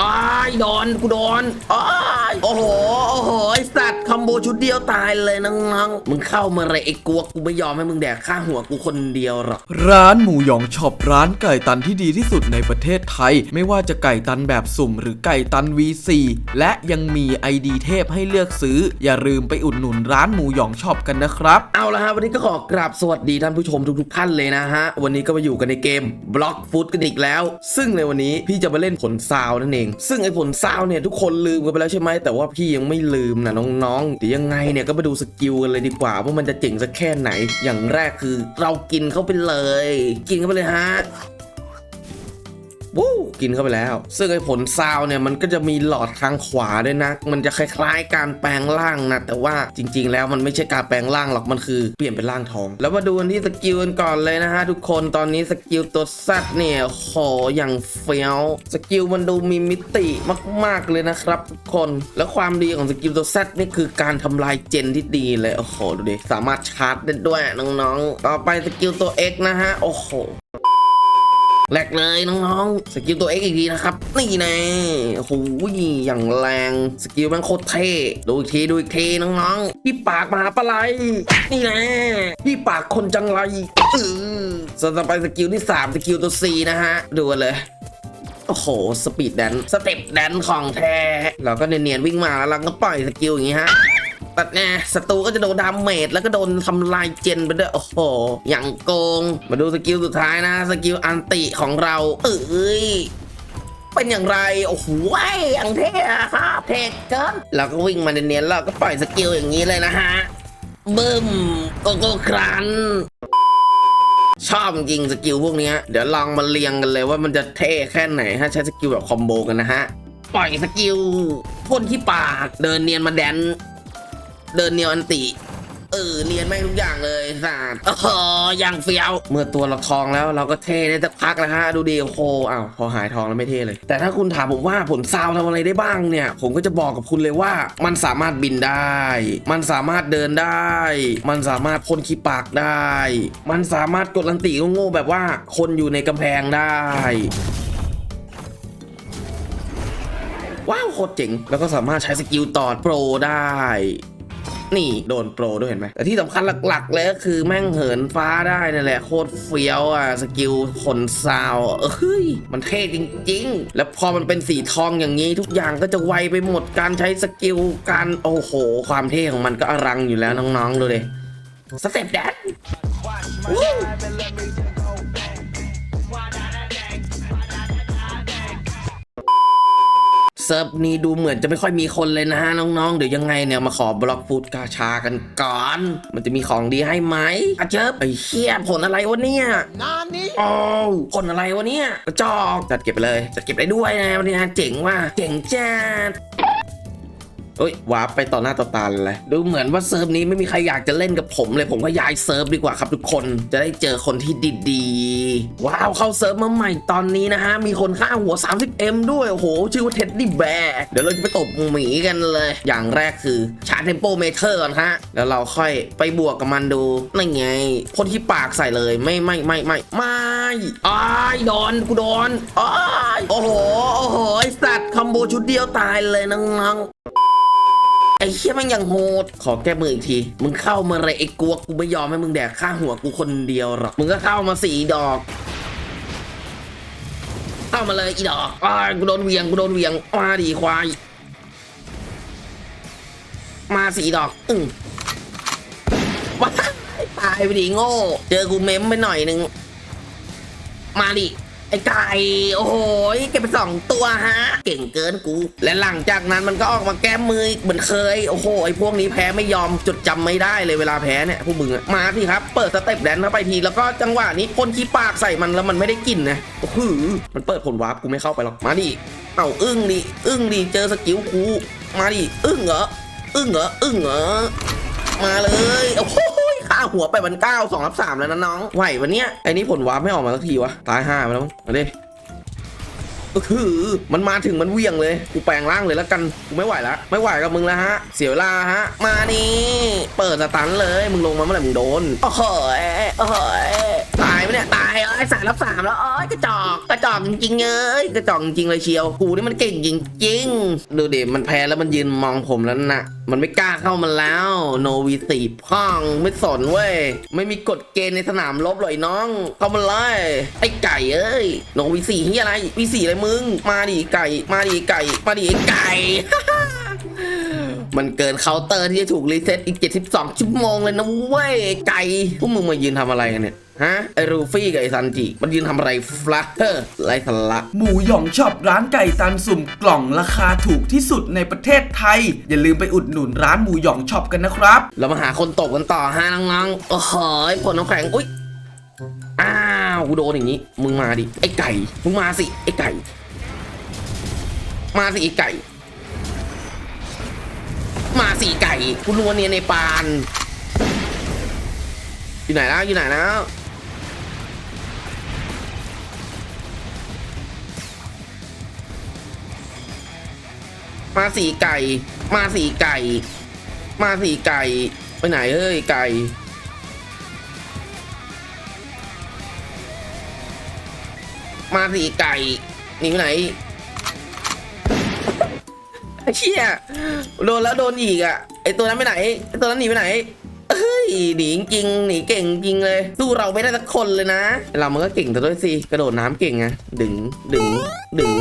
อ้ายโดนกูโดนอ้ายโอ้โหโอ้โหไอสัตว์ อมโบชุดเดียวตายเลยน้องๆ มึงเข้ามาเลยไอ้กลัวกูไม่ยอมให้มึงแดกข้าหัวกูคนเดียวหรอก ร้านหมูหยองช็อปร้านไก่ตันที่ดีที่สุดในประเทศไทย ไม่ว่าจะไก่ตันแบบสุ่มหรือไก่ตัน V4 และยังมี ID เทพให้เลือกซื้อ อย่าลืมไปอุดหนุนร้านหมูหยองช็อปกันนะครับ เอาละฮะวันนี้ก็ขอกราบสวัสดีท่านผู้ชมทุกๆท่านเลยนะฮะ วันนี้ก็มาอยู่กันในเกม Block Food กันอีกแล้ว ซึ่งในวันนี้พี่จะมาเล่นผลซาวนั่นเอง ซึ่งไอ้ผลซาวเนี่ยทุกคนลืมกันไปแล้วใช่ไหมแต่ว่าพี่ยังไม่ลืมนะน้ององแต่ยวยังไงเนี่ยก็มาดูสกิลกันเลยดีกว่าว่ามันจะเจ๋งสักแค่ไหน อย่างแรกคือเรากินเข้าไปเลย กินเข้าไปเลยฮะ วู้กินเข้าไปแล้ว ซึ่งไอ้ผลซาวเนี่ยมันก็จะมีหลอดทางขวาด้วยนะ มันจะคล้ายๆ การแปลงร่างนะ แต่ว่าจริง ๆ แล้วมันไม่ใช่การแปลงร่างหรอก มันคือเปลี่ยนเป็นร่างทอง แล้วมาดูกันที่สกิลกันก่อนเลยนะฮะทุกคน ตอนนี้สกิลตัวซัดเนี่ยโหอย่างเฟี้ยว สกิลมันดูมีมิติมาก ๆ เลยนะครับทุกคน แล้วความดีของสกิลตัวซัดนี่คือการทำลายเจนที่ดีเลย โอ้โห ดูดิ สามารถชาร์จได้ด้วยน้องๆ ต่อไปสกิลตัว X นะฮะ โอ้โห แหลกเลยน้องๆ สกิลตัว X อีกทีนะครับ นี่น่โอ้โหอย่างแรง สกิลมันโคตรเท่ ดูอีกทีดูอีกทีน้องๆพี่ปากมหาปลาไหลนี่น่พี่ปากคนจังไรเออส่วนต่อไปสกิลที่ 3 สกิลตัว C นะฮะ ดูกันเลยโอ้โห สปีดแดนสเต็ปแดนของแท้ เราก็เนียนๆวิ่งมาแล้วเราก็ปล่อยสกิลอย่างงี้ฮะ ตัดแน่ศัตรูก็จะโดนดาเมจแล้วก็โดนทำลายเจนไปด้วย โอ้โห อย่างโกง มาดูสกิลสุดท้ายนะ สกิลอันติของเรา เอ้ยเป็นอย่างไร โอ้โหอย่างเท่อะครับเท่เกินเราก็วิ่งมาเนียนๆแล้วก็ปล่อยสกิลอย่างนี้เลยนะฮะบึ้มโกโก้ครันชอบจริงสกิลพวกนี้เดี๋ยวลองมาเรียงกันเลยว่ามันจะเท่แค่ไหนถ้าใช้สกิลแบบคอมโบกันนะฮะ ปล่อยสกิลพ่นที่ปากเดินเนียนมาแดน เดินเนียวอันติ เออเนียนแม่งทุกอย่างเลยสัตว์โอ้โหอย่างเฟี้ยว เมื่อตัวเราทองแล้วเราก็เท่ได้สักพักแล้วฮะ ดูดีโอ้โหอ้าวพอหายทองแล้วไม่เท่เลย แต่ถ้าคุณถามผมว่าผลซาวทำอะไรได้บ้างเนี่ย ผมก็จะบอกกับคุณเลยว่า มันสามารถบินได้ มันสามารถเดินได้ มันสามารถพ่นขี้ปากได้ มันสามารถกดอันติโง่ๆแบบว่าคนอยู่ในกำแพงได้ว้าวโคตรเจ๋ง แล้วก็สามารถใช้สกิลต่อโปรได้ นี่โดนโปรด้วยเห็นไหมแต่ที่สำคัญหลักๆเลยก็คือแม่งเหินฟ้าได้นั่นแหละโคตรเฟี้ยวอะสกิลผลซาวอะเอ้ยมันเท่จริง ๆ แล้วพอมันเป็นสีทองอย่างนี้ทุกอย่างก็จะไวไปหมดการใช้สกิลการโอ้โห ความเท่ของมันก็อลังอยู่แล้วน้องๆดูเลยสเต็ปแดน เซิร์ฟนี้ดูเหมือนจะไม่ค่อยมีคนเลยนะฮะน้องๆ เดี๋ยวยังไงเนี่ยมาขอบล็อกฟูดกาชากันก่อน มันจะมีของดีให้ไหมอาเจิบไอ้เชี่ยผลอะไรวะเนี่ยนานนี้โอ้วผลอะไรวะเนี่ยกระจอกจัดเก็บไปเลยจัดเก็บได้ด้วยนะวันนี้เจ๋งว่ะเจ๋งจัด เอ้ยวาร์ปไปต่อหน้าต่อตาเลยดูเหมือนว่าเซิร์ฟนี้ไม่มีใครอยากจะเล่นกับผมเลยผมก็ย้ายเซิร์ฟดีกว่าครับทุกคนจะได้เจอคนที่ดีๆ ว้าวเข้าเซิร์ฟมาใหม่ตอนนี้นะฮะ มีคนค่าหัว 30M ด้วย โอ้โห ชื่อว่าเท็ดดี้แบร์เดี๋ยวเราจะไปตบหมีกันเลย อย่างแรกคือชาร์จเทมโปเมเทอร์ก่อนฮะ แล้วเราค่อยไปบวกกับมันดูนั่นไงพ่นที่ปากใส่เลยไม่ไม่ไม่ไม่ไม่อ้ายโดนกูโดนอ้ายโอ้โหโอ้โหไอสัตว์คอมโบชุดเดียวตายเลยน้อง ไอ้เชี่ยมันยังโหด ขอแก้มืออีกที มึงเข้ามาเลยไอ้กลัวกูไม่ยอมให้มึงแดกข้าหัวกูคนเดียวหรอก มึงก็เข้ามาสี่ดอก เข้ามาเลยอีดอกอ้ายกูโดนเวียงกูโดนเวียงมาดีควาย มาสี่ดอกอึ้งว้าตายไปดิโง่ เจอกูเม้มไปหน่อยนึง มาดิ ไอ้ไก่โอ้โหเก็บไปสองตัวฮะ เก่งเกินกู และหลังจากนั้นมันก็ออกมาแก้มืออีกเหมือนเคยโอ้โหไอ้พวกนี้แพ้ไม่ยอมจดจำไม่ได้เลยเวลาแพ้เนี่ยพวกมึงอมาสิครับ เปิดสเต็ปแดนเข้าไปทีแล้วก็จังหวะนี้พ่นขี้ปากใส่มันแล้วมันไม่ได้กลิ่นนะโอ้โหมันเปิดผลวาร์ปกูไม่เข้าไปหรอกมาดิเอ้าอึ้งดิอึ้งดิเจอสกิลกูมาดิอึ้งเหรออึ้งเหรออึ้งเหรอมาเลยโอ้โห หัวไปมันเก้าสองรับสามแล้วนะน้อง ไหววันเนี้ยไอ้นี่ผลวาร์ปไม่ออกมาสักทีวะ ตายห้าไปแล้วมั้งมาดิก็คือมันมาถึงมันเวี่ยงเลย กูแปลงร่างเลยแล้วกัน กูไม่ไหวแล้วไม่ไหวกับมึงแล้วฮะ เสียเวลาฮะ มานี่ เปิดสตันเลย มึงลงมาเมื่อไหร่มึงโดนโอ้โหโอ้โหตายะเนี่ยตายเอ้ยสายรับสามแล้วเอ้ยกระจอกกระจอกจริงเอ้ยกระจอกจริงเลยเชียวกูนี่มันเก่งจริงๆดูดิมันแพ้แล้วมันยืนมองผมแล้วน่ะมันไม่กล้าเข้ามาแล้วโนวีสี่พ่องไม่สนเว้ยไม่มีกฎเกณฑ์ในสนามรบเลยน้อง เข้ามาเลยไอ้ไก่เอ้ยโนวีสี่ที่อะไรวีสี่อะไรมึง มาดิไก่ มาดิไก่ มาดิไอ้ไก่มันเกินเคาน์เตอร์ที่จะถูกรีเซ็ตอีก 72 ชั่วโมงเลยนะเว้ยไอ้ไก่พวกมึงมายืนทำอะไรกันเนี่ย ฮะไอ้รูฟี่กับไอ้ซันจิ มันยืนทำอะไรฟลัเฮ้อไรสาระหมูหยองช็อปร้านไก่ตันสุ่มกล่องราคาถูกที่สุดในประเทศไทย อย่าลืมไปอุดหนุนร้านหมูหยองช็อปกันนะครับ เรามาหาคนตกกันต่อฮะน้องๆโอ้โหผลน้ำแข็งอุ้ยอ้าวกูโดนอย่างนี้ มึงมาดิไอ้ไก่มึงมาสิไอ้ไก่ มาสิไอ้ไก่ มาสิไก่กูรัวเนียในปานอยู่ไหนแล้วอยู่ไหนแล้ว มาสีไก่ มาสีไก่ มาสีไก่ ไปไหนเฮ้ยไก่ มาสีไก่หนีไปไหนไอ้เชี่ยโดนแล้วโดนอีกอะไอตัวนั้นไปไหนไอตัวนั้นหนีไปไหนเฮ้ยหนีจริงหนีเก่งจริงเลยสู้เราไม่ได้สักคนเลยนะ เรามันก็เก่งซะด้วยสิกระโดดน้ำเก่งไงดึงดึงดึง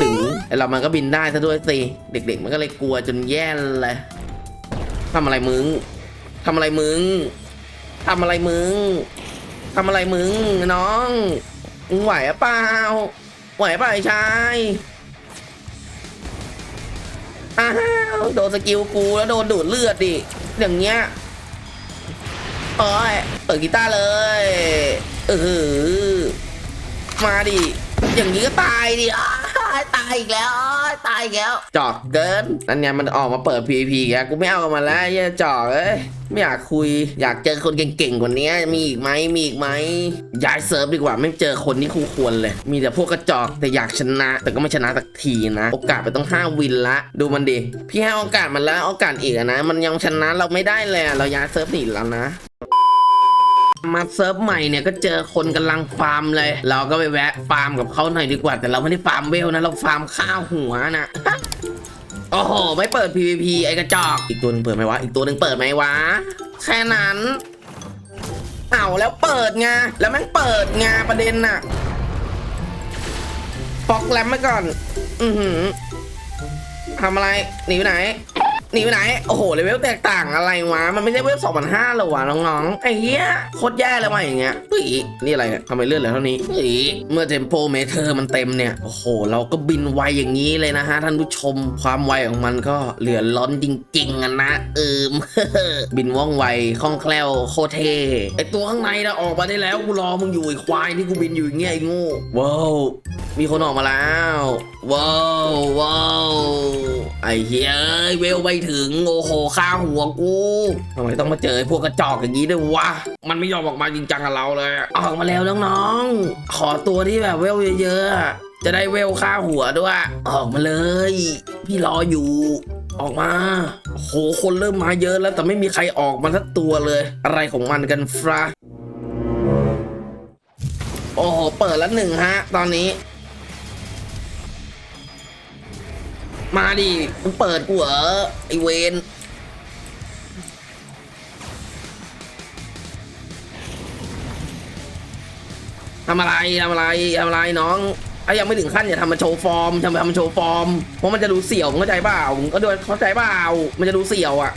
ดึง ไอเรามันก็บินได้ซะด้วยสิเด็ก ๆ มันก็เลยกลัวจนแย่เลยทำอะไรมึงทำอะไรมึงทำอะไรมึงทำอะไรมึงน้องมึงไหวเปล่าไหวเปล่าไอ้ชายอ้าวโดนสกิลกูแล้วโดนดูดเลือดดิอย่างเงี้ยโอ้ยเปิดกีตาร์เลยเออมาดิอย่างนี้ก็ตายดิอ้าายอีกแล้วอ้ายตายอีกแล้ว จอกเกินนั่นไงมันออกมาเปิด PVP แกกูไม่เอากับมันแล้วไอ้เหี้ยจอกเอ้ยไม่อยากคุย อยากเจอคนเก่งๆกว่านี้มีอีกไหมมีอีกไหมย้ายเซิร์ฟดีกว่าไม่เจอคนที่คู่ควรเลย มีแต่พวกกระจอกแต่อยากชนะ แต่ก็ไม่ชนะสักทีนะ โอกาสไปต้องห้าวินละ ดูมันดิพี่ให้โอกาสมันแล้วโอกาสอีกอะนะ มันยังชนะเราไม่ได้เลยอะเราย้ายเซิร์ฟหนีแล้วนะ มาเซิร์ฟใหม่เนี่ยก็เจอคนกำลังฟาร์มเลย เราก็ไปแวะฟาร์มกับเขาหน่อยดีกว่า แต่เราไม่ได้ฟาร์มเวลนะ เราฟาร์มข้าวหัวนะโอ้โห ไม่เปิด PVP ไอ้กระจอก อีกตัวหนึงเปิดไหมวะ อีกตัวหนึงเปิดไหมวะ แค่นั้นเอาแล้วเปิดไงแล้วม่งเปิดไงประเด็นน่ะฟอกแรมไว้ก่อน อือหือทำอะไรหนีไปไหน นีไปไหน โอ้โหเลเวลแตกต่างอะไรวะ มันไม่ใช่เวลสองพันห้าหรอวะน้องๆ ไอ้เหี้ยโคตรแย่เลยว่ะอย่างเงี้ยเฮ้ยนี่อะไรเนี่ยทำไมเลื่อนเหลือเท่านี้เฮ้ยเมื่อเทมโปเมเทอร์มันเต็มเนี่ย โอ้โห เราก็บินไวอย่างนี้เลยนะฮะท่านผู้ชม ความไวของมันก็เหลือล้นจริงๆอะนะเอิมบินว่องไวคล่องแคล่วโคเทไอตัวข้างในนะออกมาได้แล้วกูรอมึงอยู่ไอควายที่กูบินอยู่อย่างเงี้ยไอ้โง่ว้าว มีคนออกมาแล้ว ว้าวว้าวไอ้เฮ้ยเอ้ยเวลไปถึงโอ้โหข้าหัวกูทำไมต้องมาเจอพวกกระจอกอย่างนี้ด้วยวะมันไม่ยอมออกมาจริงจังกับเราเลย ออกมาแล้วน้องๆขอตัวที่แบบเวลเยอะๆจะได้เวลค่าหัวด้วย ออกมาเลย พี่รออยู่ออกมาโอ้โหคนเริ่มมาเยอะแล้วแต่ไม่มีใครออกมาสักตัวเลย อะไรของมันกันฟราโอ้โห เปิดแล้วหนึ่งฮะ ตอนนี้ มาดิมึงเปิดกูเหรอไอเวนทำอะไรทำอะไรทำอะไรน้องถ้ยังไม่ถึงขั้นอย่าทำมาโชว์ฟอร์มทำมาทำมาโชว์ฟอร์มเพราะมันจะดูเสี่ยวมึงเข้าใจเปล่ามึงก็ดูเข้าใจเปล่ามันจะดูเสี่ยวอะ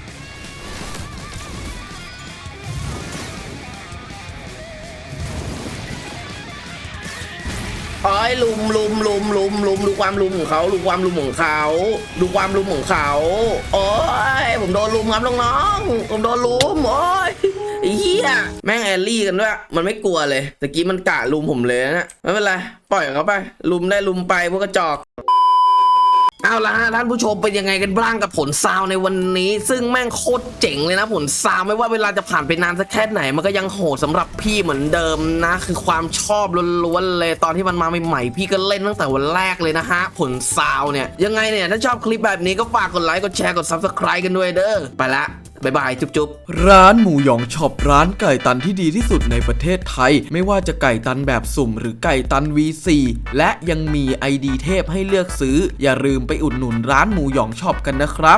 โอ้ยลุมลุมลุมลุมลุมดูความลุมของเขาดูความลุมของเขาดูความลุมของเขาโอ้ยผมโดนลุมครับน้องๆผมโดนลุมโอ้ยเฮียแม่งแอลลี่กันด้วยมันไม่กลัวเลยตะกี้มันกะลุมผมเลยนะไม่เป็นไรปล่อยเขาไปลุมได้ลุมไปพวกกระจอก เอาละฮะท่านผู้ชมเป็นยังไงกันบ้างกับผลซาวในวันนี้ ซึ่งแม่งโคตรเจ๋งเลยนะผลซาวไม่ว่าเวลาจะผ่านไปนานสักแค่ไหน มันก็ยังโหดสำหรับพี่เหมือนเดิมนะ คือความชอบล้วนๆเลยตอนที่มันมาใหม่ๆพี่ก็เล่นตั้งแต่วันแรกเลยนะฮะ ผลซาวเนี่ยยังไงเนี่ยถ้าชอบคลิปแบบนี้ก็ฝากกดไลค์กดแชร์กด subscribe กันด้วยเด้อไปละ บายบายจุ๊บจุบร้านหมูหยองช็อปร้านไก่ตันที่ดีที่สุดในประเทศไทย ไม่ว่าจะไก่ตันแบบสุ่ม หรือไก่ตัน V4 และยังมี ID เทพให้เลือกซื้อ อย่าลืมไปอุดหนุนร้านหมูหยองช็อปกันนะครับ